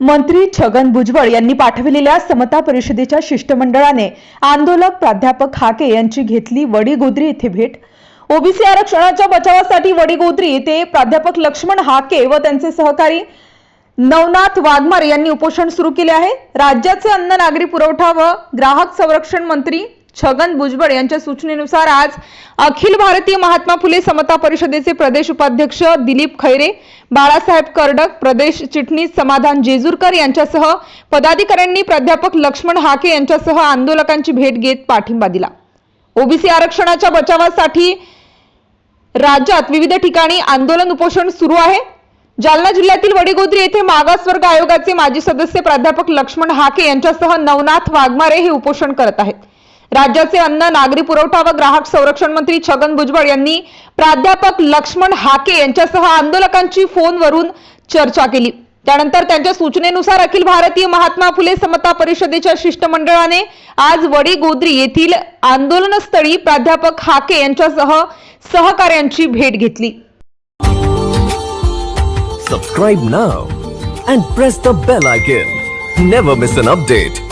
मंत्री छगन भुजबळ यांनी पाठविलेल्या समता परिषदेच्या शिष्टमंडळाने आंदोलक प्राध्यापक हाके यांची घेतली वडीगोद्री येथे भेट. ओबीसी आरक्षणाच्या बचावासाठी वडीगोद्री येथे प्राध्यापक लक्ष्मण हाके व त्यांचे सहकारी नवनाथ वाघमारे यांनी उपोषण सुरू केले आहे. राज्याचे अन्न नागरी पुरवठा व ग्राहक संरक्षण मंत्री छगन भुजबळ यांच्या सूचनेनुसार आज अखिल भारतीय महात्मा फुले समता परिषदेचे प्रदेश उपाध्यक्ष दिलीप खैरे बाळासाहेब कर्डक प्रदेश चिटणीस समाधान जेजूरकर यांच्यासह पदाधिकाऱ्यांनी प्राध्यापक लक्ष्मण हाके यांच्यासह आंदोलकांची भेट घेत पाठिंबा दिला. ओबीसी आरक्षणाच्या बचावासाठी राज्यात विविध ठिकाणी आंदोलन उपोषण सुरू आहे. जालना जिल्ह्यातील वडीगोद्री येथे मागासवर्ग आयोगाचे माजी सदस्य प्राध्यापक लक्ष्मण हाके यांच्यासह नवनाथ वाघमारे हे उपोषण करत आहेत. राज्याचे अन्न नागरी पुरवठा व ग्राहक संरक्षण मंत्री छगन भुजबळ यांनी प्राध्यापक लक्ष्मण हाके यांच्यासह आंदोलकांची फोनवरून चर्चा केली. त्यानंतर त्यांच्या सूचनेनुसार अखिल भारतीय महात्मा फुले समता परिषदेच्या शिष्टमंडळाने आज वडीगोद्री येथील आंदोलनस्थळी प्राध्यापक हाके यांच्यासह सहकाऱ्यांची भेट घेतली. Subscribe now and press the bell icon never miss an update